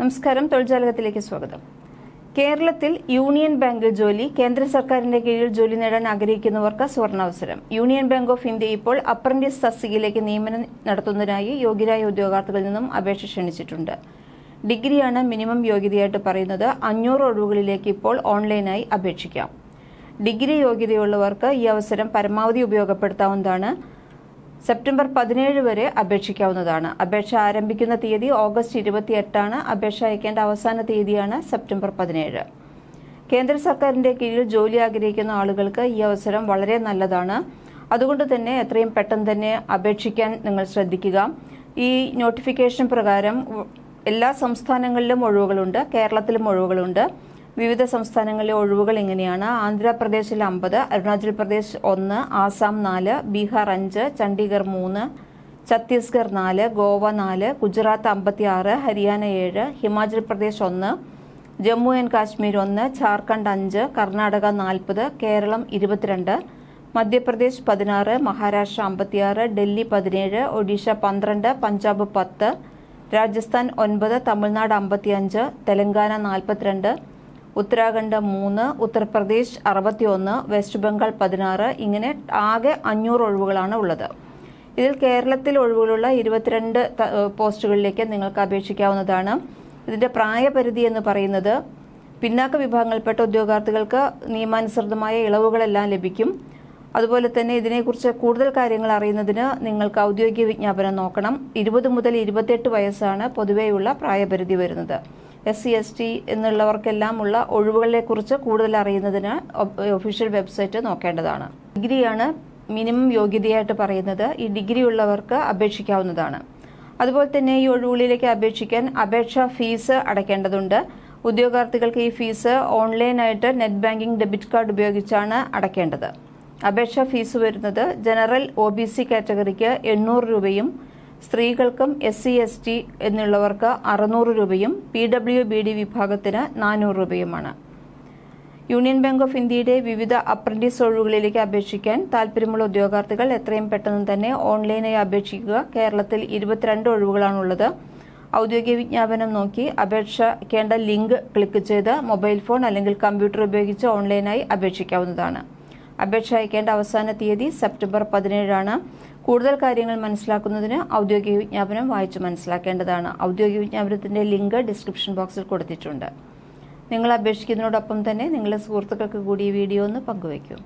നമസ്കാരം തൊഴിൽജാലകത്തിലേക്ക് സ്വാഗതം. കേരളത്തിൽ യൂണിയൻ ബാങ്കിൽ ജോലി കേന്ദ്ര സർക്കാരിന്റെ കീഴിൽ ജോലി നേടാൻ ആഗ്രഹിക്കുന്നവർക്ക് സ്വർണാവസരം. യൂണിയൻ ബാങ്ക് ഓഫ് ഇന്ത്യ ഇപ്പോൾ അപ്രന്റീസ് തസ്തികയിലേക്ക് നിയമനം നടത്തുന്നതിനായി യോഗ്യരായ ഉദ്യോഗാർത്ഥികളിൽ നിന്നും അപേക്ഷ ക്ഷണിച്ചിട്ടുണ്ട്. ഡിഗ്രിയാണ് മിനിമം യോഗ്യതയായിട്ട് പറയുന്നത്. അഞ്ഞൂറ് ഒഴിവുകളിലേക്ക് ഇപ്പോൾ ഓൺലൈനായി അപേക്ഷിക്കാം. ഡിഗ്രി യോഗ്യതയുള്ളവർക്ക് ഈ അവസരം പരമാവധി ഉപയോഗപ്പെടുത്താവുന്നതാണ്. സെപ്റ്റംബർ പതിനേഴ് വരെ അപേക്ഷിക്കാവുന്നതാണ്. അപേക്ഷ ആരംഭിക്കുന്ന തീയതി ഓഗസ്റ്റ് ഇരുപത്തിയെട്ടാണ്. അപേക്ഷ അയക്കേണ്ട അവസാന തീയതിയാണ് സെപ്റ്റംബർ പതിനേഴ്. കേന്ദ്ര സർക്കാരിന്റെ കീഴിൽ ജോലി ആഗ്രഹിക്കുന്ന ആളുകൾക്ക് ഈ അവസരം വളരെ നല്ലതാണ്. അതുകൊണ്ട് തന്നെ എത്രയും പെട്ടെന്ന് തന്നെ അപേക്ഷിക്കാൻ നിങ്ങൾ ശ്രദ്ധിക്കുക. ഈ നോട്ടിഫിക്കേഷൻ പ്രകാരം എല്ലാ സംസ്ഥാനങ്ങളിലും ഒഴിവുകളുണ്ട്. കേരളത്തിലും ഒഴിവുകളുണ്ട്. വിവിധ സംസ്ഥാനങ്ങളിലെ ഒഴിവുകൾ ഇങ്ങനെയാണ് ആന്ധ്രാപ്രദേശിൽ അമ്പത് അരുണാചൽ പ്രദേശ് ഒന്ന് ആസാം നാല് ബീഹാർ അഞ്ച് ചണ്ഡീഗഡ് മൂന്ന് ഛത്തീസ്ഗഡ് നാല് ഗോവ നാല് ഗുജറാത്ത് അമ്പത്തി ആറ് ഹരിയാന ഏഴ് ഹിമാചൽ പ്രദേശ് ഒന്ന് ജമ്മു ആൻഡ് കാശ്മീർ ഒന്ന് ജാർഖണ്ഡ് അഞ്ച് കർണാടക നാൽപ്പത് കേരളം ഇരുപത്തിരണ്ട് മധ്യപ്രദേശ് പതിനാറ് മഹാരാഷ്ട്ര അമ്പത്തിയാറ് ഡൽഹി പതിനേഴ് ഒഡീഷ പന്ത്രണ്ട് പഞ്ചാബ് പത്ത് രാജസ്ഥാൻ ഒൻപത് തമിഴ്നാട് അമ്പത്തിയഞ്ച് തെലങ്കാന നാൽപ്പത്തിരണ്ട് ഉത്തരാഖണ്ഡ് മൂന്ന് ഉത്തർപ്രദേശ് അറുപത്തിയൊന്ന് വെസ്റ്റ് ബംഗാൾ പതിനാറ് ഇങ്ങനെ ആകെ അഞ്ഞൂറ് ഒഴിവുകളാണ് ഉള്ളത്. ഇതിൽ കേരളത്തിൽ ഒഴിവുകളുള്ള ഇരുപത്തിരണ്ട് പോസ്റ്റുകളിലേക്ക് നിങ്ങൾക്ക് അപേക്ഷിക്കാവുന്നതാണ്. ഇതിന്റെ പ്രായപരിധി എന്ന് പറയുന്നത് പിന്നാക്ക വിഭാഗങ്ങളിൽപ്പെട്ട ഉദ്യോഗാർത്ഥികൾക്ക് നിയമാനുസൃതമായ ഇളവുകളെല്ലാം ലഭിക്കും. അതുപോലെ തന്നെ ഇതിനെക്കുറിച്ച് കൂടുതൽ കാര്യങ്ങൾ അറിയുന്നതിന് നിങ്ങൾക്ക് ഔദ്യോഗിക വിജ്ഞാപനം നോക്കണം. ഇരുപത് മുതൽ ഇരുപത്തെട്ട് വയസ്സാണ് പൊതുവെയുള്ള പ്രായപരിധി വരുന്നത്. എസ് സി എസ് ടി എന്നുള്ളവർക്കെല്ലാം ഉള്ള ഒഴിവുകളെക്കുറിച്ച് കൂടുതൽ അറിയുന്നതിന് ഒഫീഷ്യൽ വെബ്സൈറ്റ് നോക്കേണ്ടതാണ്. ഡിഗ്രിയാണ് മിനിമം യോഗ്യതയായിട്ട് പറയുന്നത്. ഈ ഡിഗ്രി ഉള്ളവർക്ക് അപേക്ഷിക്കാവുന്നതാണ്. അതുപോലെ തന്നെ ഈ ഒഴിവുകളിലേക്ക് അപേക്ഷിക്കാൻ അപേക്ഷാ ഫീസ് അടയ്ക്കേണ്ടതുണ്ട്. ഉദ്യോഗാർത്ഥികൾക്ക് ഈ ഫീസ് ഓൺലൈനായിട്ട് നെറ്റ് ബാങ്കിംഗ് ഡെബിറ്റ് കാർഡ് ഉപയോഗിച്ചാണ് അടയ്ക്കേണ്ടത്. അപേക്ഷാ ഫീസ് വരുന്നത് ജനറൽ ഒ ബി സി കാറ്റഗറിക്ക് എണ്ണൂറ് രൂപയും സ്ത്രീകൾക്കും എസ് സി എസ് ടി എന്നുള്ളവർക്ക് അറുന്നൂറ് രൂപയും പി ഡബ്ല്യു ബി ഡി വിഭാഗത്തിന് നാനൂറ് രൂപയുമാണ്. യൂണിയൻ ബാങ്ക് ഓഫ് ഇന്ത്യയുടെ വിവിധ അപ്രന്റീസ് ഒഴിവുകളിലേക്ക് അപേക്ഷിക്കാൻ താൽപ്പര്യമുള്ള ഉദ്യോഗാർത്ഥികൾ എത്രയും പെട്ടെന്ന് തന്നെ ഓൺലൈനായി അപേക്ഷിക്കുക. കേരളത്തിൽ ഇരുപത്തിരണ്ട് ഒഴിവുകളാണുള്ളത്. ഔദ്യോഗിക വിജ്ഞാപനം നോക്കി അപേക്ഷിക്കേണ്ട ലിങ്ക് ക്ലിക്ക് ചെയ്ത് മൊബൈൽ ഫോൺ അല്ലെങ്കിൽ കമ്പ്യൂട്ടർ ഉപയോഗിച്ച് ഓൺലൈനായി അപേക്ഷിക്കാവുന്നതാണ്. അപേക്ഷ അയക്കേണ്ട അവസാന തീയതി സെപ്റ്റംബർ പതിനേഴാണ്. കൂടുതൽ കാര്യങ്ങൾ മനസ്സിലാക്കുന്നതിന് ഔദ്യോഗിക വിജ്ഞാപനം വായിച്ചു മനസ്സിലാക്കേണ്ടതാണ്. ഔദ്യോഗിക വിജ്ഞാപനത്തിന്റെ ലിങ്ക് ഡിസ്ക്രിപ്ഷൻ ബോക്സിൽ കൊടുത്തിട്ടുണ്ട്. നിങ്ങൾ അപേക്ഷിക്കുന്നതിനോടൊപ്പം തന്നെ നിങ്ങളുടെ സുഹൃത്തുക്കൾക്ക് കൂടി ഈ വീഡിയോ ഒന്ന് പങ്കുവയ്ക്കൂ.